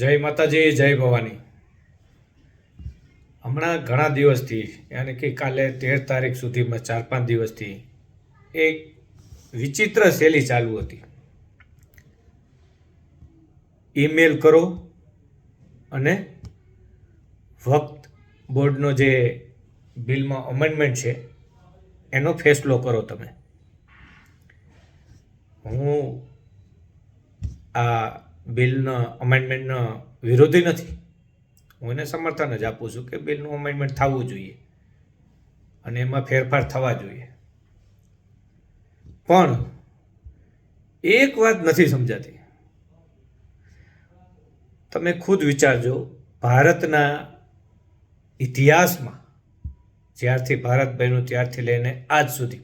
જય માતાજી, જય ભવાની. હમણાં ઘણા દિવસથી, યાની કે કાલે તેર તારીખ સુધીમાં ચાર પાંચ દિવસથી એક વિચિત્ર શૈલી ચાલુ હતી. ઈમેલ કરો અને વક્ત બોર્ડનો જે બિલમાં અમેન્ડમેન્ટ છે, એનો ફેસલો કરો તમે. હું આ બિલના અમેન્ડમેન્ટનો વિરોધી નથી. હું એને સમર્થન જ આપું છું કે બિલનું અમેન્ડમેન્ટ થવું જોઈએ અને એમાં ફેરફાર થવા જોઈએ. પણ એક વાત નથી સમજાતી. તમે ખુદ વિચારજો, ભારતના ઇતિહાસમાં જ્યારથી ભારત બન્યું ત્યારથી લઈને આજ સુધી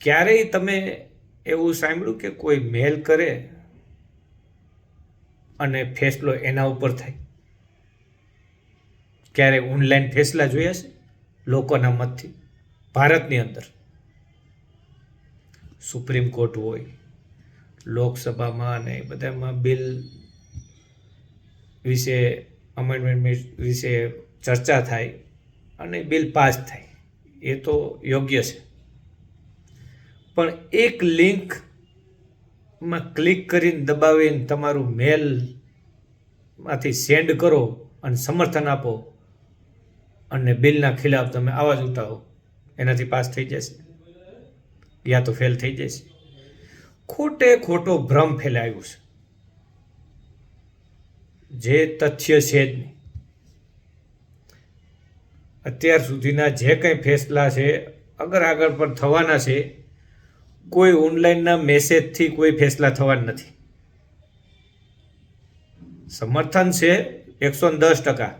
ક્યારેય તમે એવું સાંભળ્યું કે કોઈ મેલ કરે અને ફેસલો એના ઉપર થાય. ક્યારે ઓનલાઈન ફેસલા જોયા છે? લોકોના મતથી. ભારતની અંદર. સુપ્રીમ કોર્ટ હોય, લોકસભામાં અને બધામાં બિલ વિશે અમેન્ડમેન્ટ વિશે ચર્ચા થાય અને બિલ પાસ થાય. એ તો યોગ્ય છે. પણ એક લિંકમાં ક્લિક કરીને દબાવીને તમારું મેલમાંથી સેન્ડ કરો અને સમર્થન આપો અને બિલના ખિલાફ તમે આવાજ ઉઠાવો. એનાથી પાસ થઈ જશે. યા તો ફેલ થઈ જશે. ખોટે ખોટો ભ્રમ ફેલાયો છે. જે તથ્ય છે જ અત્યાર સુધીના જે કંઈ ફેસલા છે, અગર આગળ પણ થવાના છે કોઈ ઓનલાઈનના મેસેજથી કોઈ ફેસલા થવાના નથી. સમર્થન છે એકસો દસ ટકા,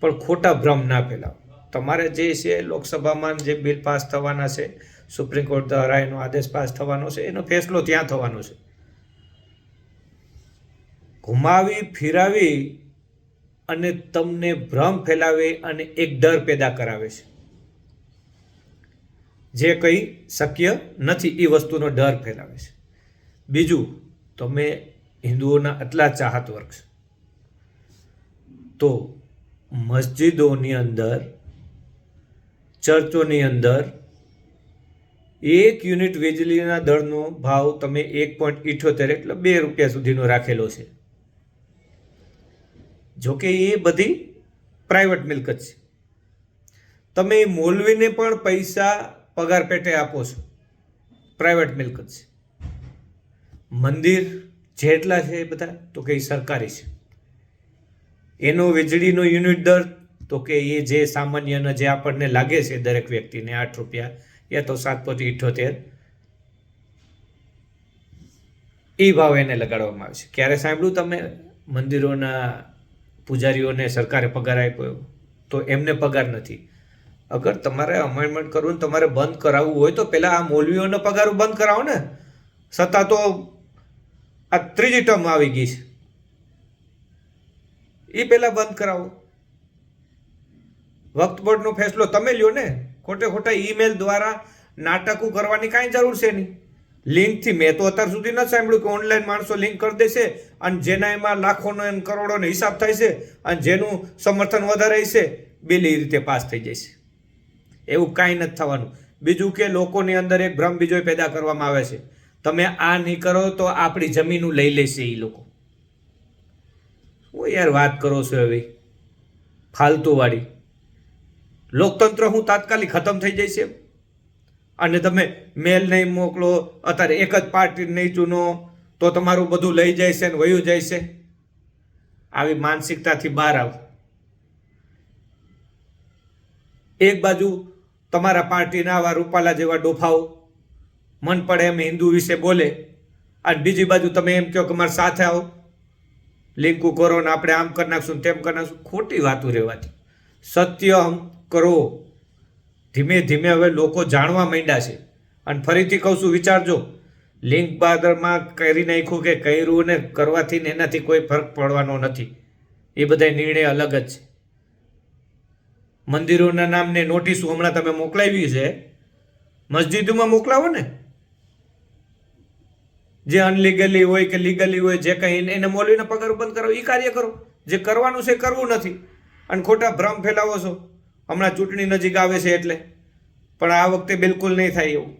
પણ ખોટા ભ્રમ ના ફેલાવો. તમારે જે છે લોકસભામાં જે બિલ પાસ થવાના છે, સુપ્રીમ કોર્ટ દ્વારા એનો આદેશ પાસ થવાનો છે, એનો ફેસલો ત્યાં થવાનો છે. ઘુમાવી, ફિરાવી અને તમને ભ્રમ ફેલાવે અને એક ડર પેદા કરાવે છે. જે કંઈ શક્ય નથી, એ વસ્તુનો ડર ફેલાવે છે. બીજું, તમે હિન્દુઓના આટલા ચાહત વર્ગ તો મસ્જિદોની અંદર, ચર્ચોની અંદર એક યુનિટ વીજળીના દળનો ભાવ તમે એક પોઈન્ટ ઇઠ્યોતેર એટલે બે રૂપિયા સુધીનો રાખેલો છે. જોકે એ બધી પ્રાઇવેટ મિલકત છે. તમે મોલવીને પણ પૈસા પગાર પેટે આપો છો. પ્રાઇવેટ મિલકત છે. મંદિર જેટલા છે એ બધા, તો કે સરકારી છે. એનો વીજળીનો યુનિટ દર, તો કે એ જે સામાન્યનો જે આપણને લાગે છે દરેક વ્યક્તિને આઠ રૂપિયા, યા તો સાત પોત ઇઠોતેર, એ ભાવ એને લગાડવામાં આવે છે. ક્યારે સાંભળ્યું તમે મંદિરોના પૂજારીઓને સરકારે પગાર આપ્યો? તો એમને પગાર નથી. અગર તમારે અમેન્ડમેન્ટ કરવું ને તમારે બંધ કરાવવું હોય તો પહેલાં આ મોલવીઓનો પગાર બંધ કરાવો ને. સત્તા તો આ ત્રીજી ટર્મ આવી ગઈ છે. એ પહેલાં બંધ કરાવો. વક્ત બોર્ડનો ફેસલો તમે લ્યો ને. ખોટે ખોટા ઈમેલ દ્વારા નાટકો કરવાની કાંઈ જરૂર છે નહીં. લિંકથી મેં તો અત્યાર સુધી નથી સાંભળ્યું કે ઓનલાઈન માણસો લિંક કરી દેશે અને જેના એમાં લાખોનો એમ કરોડોનો હિસાબ થાય છે અને જેનું સમર્થન વધારે છે બિલ એ રીતે પાસ થઈ જશે. એવું કાંઈ નથી થવાનું. બીજું કે લોકોની અંદર એક ભ્રમ બીજો પેદા કરવામાં આવે છે. તમે આ નહીં કરો તો આપણી જમીનું લઈ લેશે એ લોકો. હું યાર વાત કરો છો હવે. ફાલતુવાળી. લોકતંત્ર હું તાત્કાલિક ખતમ થઈ જાય છે અને તમે મેલ નહીં મોકલો, અત્યારે એક જ પાર્ટી નહીં ચૂનો, તો તમારું બધું લઈ જાય છે ને વયું જાય છે. આવી માનસિકતાથી બહાર આવો. એક બાજુ તમારા પાર્ટીના આવા રૂપાલા જેવા ડોફાઓ, મન પડે એમ હિન્દુ વિશે બોલે. અને બીજી બાજુ તમે એમ કહો કે મારે સાથે આવો. લિંકુ કરો ને આપણે આમ કરી નાખશું તેમ કરી નાખશું. ખોટી વાતો રહેવાથી. સત્ય કરો. ધીમે ધીમે હવે લોકો જાણવા માંડ્યા છે. અને ફરીથી કહું છું, વિચારજો. લિંક બાદરમાં કરી નાખ્યું કે કર્યું ને કરવાથી ને એનાથી કોઈ ફરક પડવાનો નથી. એ બધા નિર્ણય અલગ જ છે. મંદિરોના નામને નોટિસો હમણાં તમે મોકલાવી છે. મસ્જિદોમાં મોકલાવો ને. જે અનલીગલી હોય કે લીગલી હોય, જે કંઈ એને મોલવીને પગાર બંધ કરો એ કાર્ય કરો. જે કરવાનું છે કરવું નથી. અને ખોટા ભ્રમ ફેલાવો છો. હમણાં ચૂંટણી નજીક આવે છે એટલે. પણ આ વખતે બિલકુલ નહીં થાય એવું.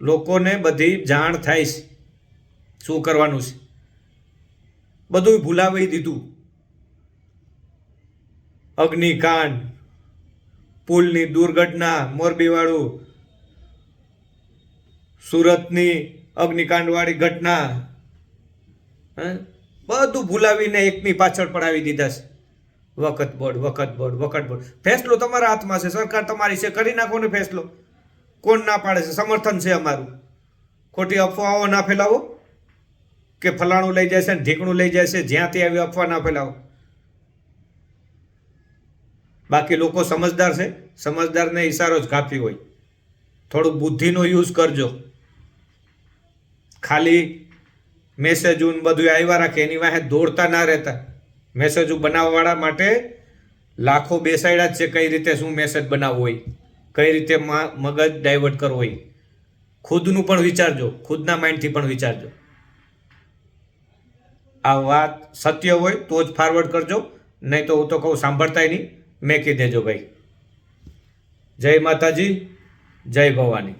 લોકોને બધી જાણ થાય છે. શું કરવાનું છે? બધું ભૂલાવી દીધું. અગ્નિકાંડ, પુલની દુર્ઘટના, મોરબીવાળું સુરતની અગ્નિકાંડવાળી ઘટના? બધું ભૂલાવીને એકની પાછળ પડાવી દીધા છે. વખત બોર્ડ વખત બોર્ડ વખત બોર્ડ ફેસલો તમારા હાથમાં છે. સરકાર તમારી છે. કરી નાખો ને ફેસલો. કોણ ના પાડે છે? સમર્થન છે અમારું. ખોટી અફવાઓ ના ફેલાવો. કે ફલાણું લઈ જાય છે ઢીકણું લઈ જાય છે. જ્યાંથી આવી અફવા ના ફેલાવો. બાકી લોકો સમજદાર છે. સમજદારને ઈશારો જ કાફી હોય. થોડુંક બુદ્ધિનો યુઝ કરજો. ખાલી મેસેજોને બધું આવ્યા રાખે, એની વાહે દોડતા ના રહેતા. મેસેજો બનાવવાવાળા માટે લાખો બેસાડ્યા જ છે કઈ રીતે શું મેસેજ બનાવવો હોય. કઈ રીતે મગજ ડાયવર્ટ કરવો હોય. ખુદનું પણ વિચારજો, ખુદના માઇન્ડથી પણ વિચારજો. આ વાત સત્ય હોય તો જ ફારવર્ડ કરજો. નહીં તો હું તો કહું સાંભળતાય નહીં. મેકી દેજો ભાઈ. જય માતાજી જય ભવાની.